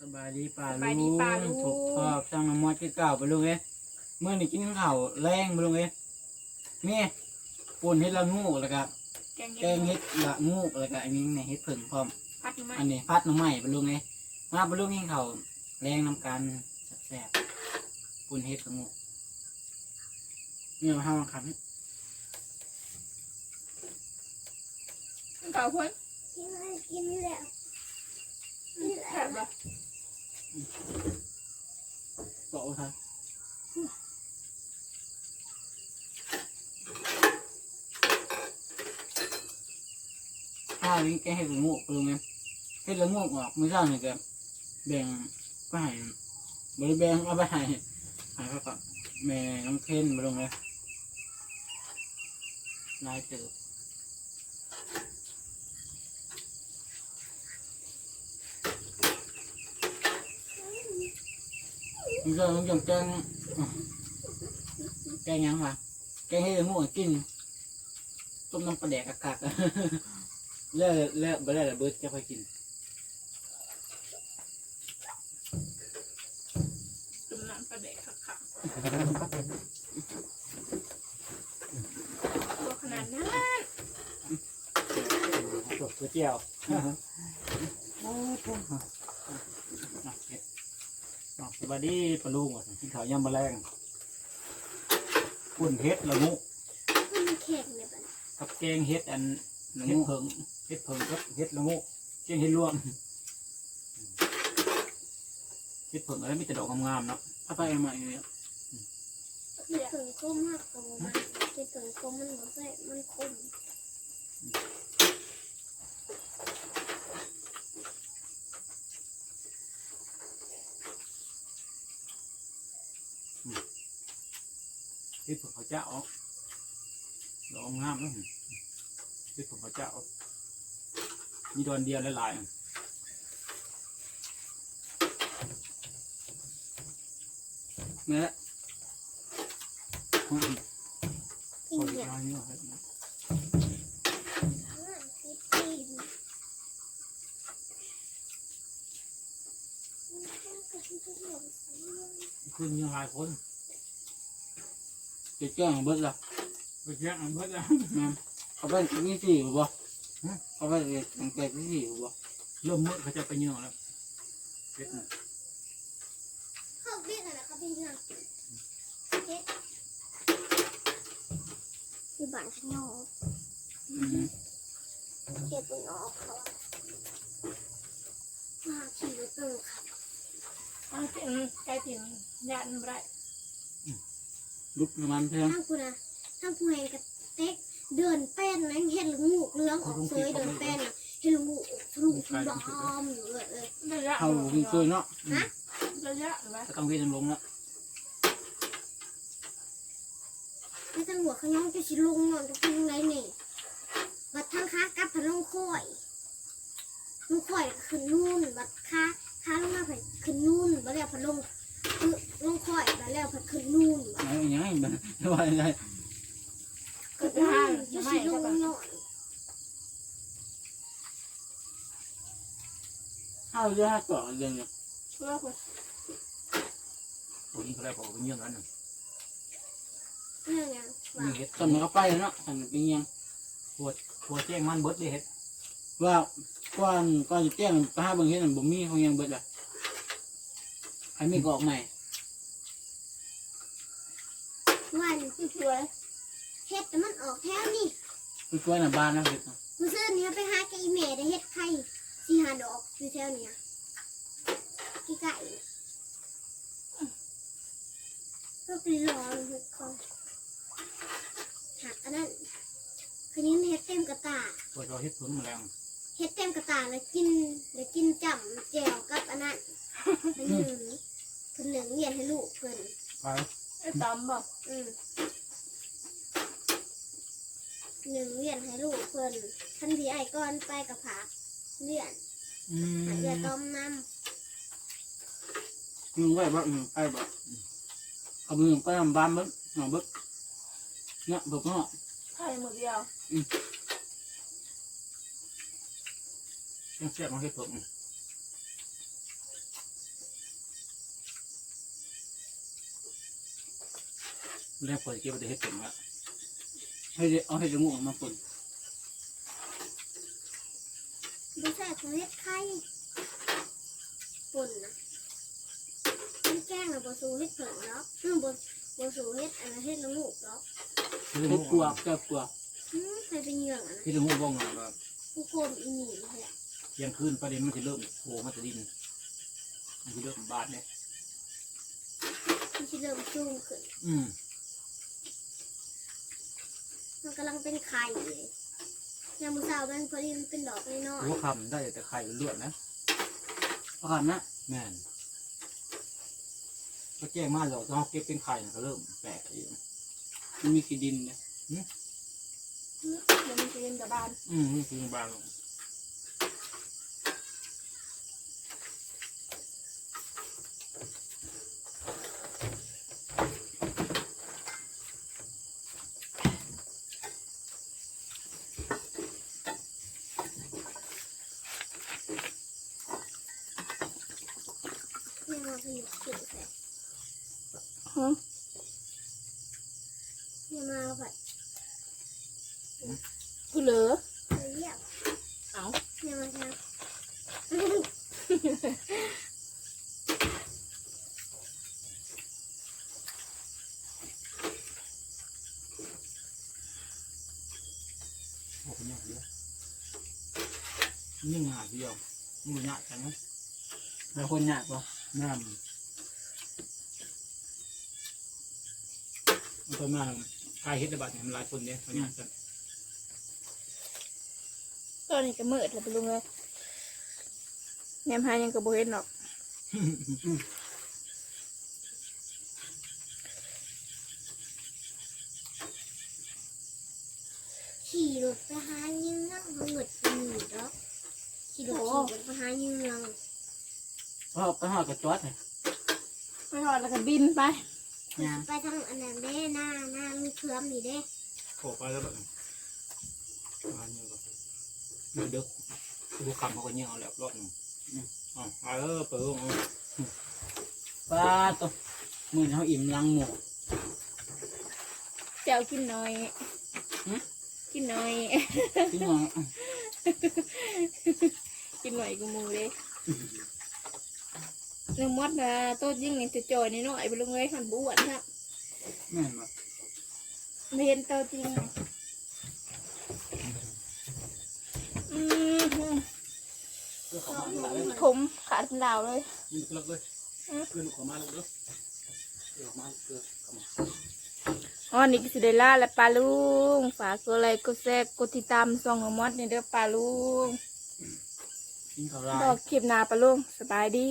สบายดีป่าสบายดีป่าลุง ถูกทอบช่างน้ำมอดที่เก่าไปลุงเอ้ยเมื่อนี่กินข้าวแรงไปลุงเอ้ยนี่ป่นเฮ็ดละงูแล้วก็แกงแกงเฮ็ดละงูแล้วก็อันนี้เนี่ยเฮ็ดผึ่งพร้อม พัดอยู่ไหมอันนี้พัดหน้ำใหม่ไปลุงเอ้ยมาไปลุงกินข้าวแรงน้ำกันแซ่บๆป่นเฮ็ดละงูเนี่ยมาห้าครับเก่าพ้นกินอะไรกินแล้วแซ่บปะ โตครับข้าวนี้แกงเฮ็ดละงูไปลุงเอ้ยเฮ็ดละงูออกไมื้อเช้านี่ก็แบ่งไปให้บริแบงเอาไปให้ให้เขาก็แม่น้ำเทนไปลุงเลยนายเจอ มันก็มันยังแกงแกงยังวะแกงให้งูกินต้มน้ำปลาแดกกักๆเลิกเลิกไปได้ละเบิดจะไปกินจุ่มน้ำปลาแดกขักๆตัวขนาดนั้นจบก๋วเตี๋ยวโอ้โห น่ะสวัสดีปลาลุงว่ะกินข้าวยำมะแรงปุ่นเฮ็ดละงูมันแข็งเลยบัดกับแกงเฮ็ดอันเฮ็ดเพิงเฮ็ดเพิงกับเฮ็ดละงูแกงเฮ็ดรวมเฮ็ดเพิงอะไรมีแต่ดอกงามๆเนาะเอาไปเอามาอยู่เนี่ยคิดถึงก้มมากกว่ามันคิดถึงก้มมันบ่ใส่มันคม เฮ็ดเพิงเขาเจ้าดอกงามเนาะเฮ็ดเพิงเขาเจ้ามีดอนเดียวหลายๆเนี่ยคนกินเดียวร้านนี้เหรอครับคิดกินขึ้นยังหลายคน จะแจ้งเบิดละไปแจ้งเบิดละแม่นเขาไปที่สี่หรือเปล่าเขาไปตั้งแต่ที่สี่หรือเปล่าเริ่มมืดเขาจะไปเยื่อแล้วเฮ็ดน่ะเขาเรียกอะไรเขาเป็นยังเฮ็ดคือบ้านขยออืมเฮ็ดเป็นออกเขามาขี่รถตู้ค่ะเอาเต็มไก่ถิ่นยันไร ลุกน้ำมันเพียงทั้งกูนะทั้งกูเห็นกับเต็กเดินแป้นนะเห็นงูเลื้องออกเซยเดินแป้นนะเห็นงูทะลุทะลอมอยู่เลยเออระยะเข้าหุงเคยเนาะอืมระยะหรือว่าก็ต้องเวียนลงแล้วไม่ต้องหัวขย้องจะชิลุงนอนจะพิงไรนี่บัดทั้งค้ากลับพะลงค่อยลงค่อยขึ้นนู่นบัดค้าค้าลงมาไปขึ้นนู่นบัดแล้วพะลง คือลงค่อยบัดแล้วพัดขึ้นนู่นบัดเอาอย่างนี้มันไม่ว่าอะไรก็ขึ้นทานู่งนจะไม่ชิลุใช่งปะนอนเอาเยอะก่อนเรื่องเนี่ยเพื่อคนโอ้ยเขาได้บอกเป็นเยื่อกันน่ะเรื่องยังว่ามีเฮ็ดตอนมันก็ไปแล้วเนาะอันเป็นยังหัวแจ้งมันเบิดเลยเฮ็ดว่าก่อนก่อนจะแจ้งไปหาเบิ่งเฮ็ดนั่นบ่มีของยังเบิดอะ อันมีกออกใหม่วันที่ช่วยเฮ็ดแต่มันออกแถวนี่คือกล้วยหน้าบ้านนะเฮ็ดน่ะมือซื้อเนี้ยไปหาแกอีเมได้เฮ็ดไข่สีหาดอกอยู่แถวเนี้ยกี่ไก่ก็ไปรอเฮ็ดเขาหักอันนั้นคืนนี้เฮ็ดเต็มกระตาปวดรอเฮ็ดผลแมลงเฮ็ดเต็มกระตาแล้วกินแล้วกินจ่ำแจ่วกับอันนั้นอันหนึ่ง คือหนึ่งเรียนให้ลูกเพิ่นไปไอ้ตำบอกอืมหนึ่งเรียนให้ลูกเพิ่นทันทีไอ้ก้อนไปกับผักเรียนอืมหาเรือต้มน้มึงไว้บ่อืมไปบ่เอามือไปทำบ้านเบิดหน่อเบิดเนี่ยเบิดเนาะ ไข่หมดเดียว ยังเสียบมาเฮ็ดผล แรกพอจะเก็บไปเฮ็ดเป็นละให้เอาให้ละงวกมาปุ่นบ่ใส่ของเฮ็ดไข่ปุ่นนะมันแกล้งนะบ่สู้เฮ็ดเผิงเนาะอืมบ่บ่สู้เฮ็ดอันนั้นเฮ็ดละงูกเนาะเฮ็ดกลัวแก้กลัวอืมใครเป็นเหยื่ออันนั้นเฮ็ดละงวกบ้องอะแบบผู้คนอีหนีนี่แหละเที่ยงคืนประเด็นมันจะเริ่มโผล่มาจะดินมันจะเริ่มบาดเนี่ยมันสิเริ่มสูงขึ้นอืม มันกำลังเป็นไข่เลยยามมื้อเช้ามันพอดีมันเป็นดอกน้อยหัวคำได้แต่ไข่ล้วนๆนะประกันนะแม่นก็แจ้งมาแล้วต้องเก็บเป็นไข่น่ะก็เริ่มแปลกอีกมันมีกี่ดินเนี่ยๆเดี๋ยวมันจะเย็นกับบ้าน อืมนี่คือบางลง ๆเนี่ยมาพยุกขึ้นแสบฮะเนี่ยมาแบบกูเหลือเรียบเอาเนี่ยมาทาง โอ้โหเนี่ยเดียว นี่งานเดียวมันบ่ยากจังนะแล้วคนยากปะน้ำมันก็มาใครเฮ็ดระบาดเนี่ยมันหลายคนเนี่ยเขายากจังตอนนี้ก็มืดแล้วไปลุงเลยแนมหายังกับโบเห็นหรอกขี่รถไปหาเยืองเขาเงิดปีดแล้ว ขี่รถขี่รถไปหาเยืองก็ไปหากระจอดเนี่ยไปหอดแล้วก็บินไปงานไปทางอันนั้นเด้หน้าหน้ามีเคลื่อมนี่เด้โผล่ไปแล้วแบบมาเนี่ยก็เดี๋ยวเดี๋ยวดูคำเขาก็เงี้ยเอาแล้วรอบหนึงอืมอ๋อเอาเออเปิดเอาป้าตัวมือเขาอิ่มลังหมกเจ้ากินหน่อยหึกินหน่อยที่นอน กินหน่อยกูมูเลยเนื้อมดนะโต๊ะยิ่งนี่จะจอยนิดหน่อยไปลงเลยหันบวนครับแม่นบ่ไม่เห็นตัวจริงนะอืมเพื่อเขามาแล้วเลยผมขาดดาวเลยนี่ก็เลิกเลยอืมเพื่อนเขามาแล้วเด้อเพื่อนเขามาเพื่อนเขามาอ๋อนี่ก็สิได้ล่าและปลาลุง ฝากกดไลค์กดแชร์กดติดตามส่องของมดนี่เด้อปลาลุง กินข้าวบอกคลิปหนาปลาลุงสบายดี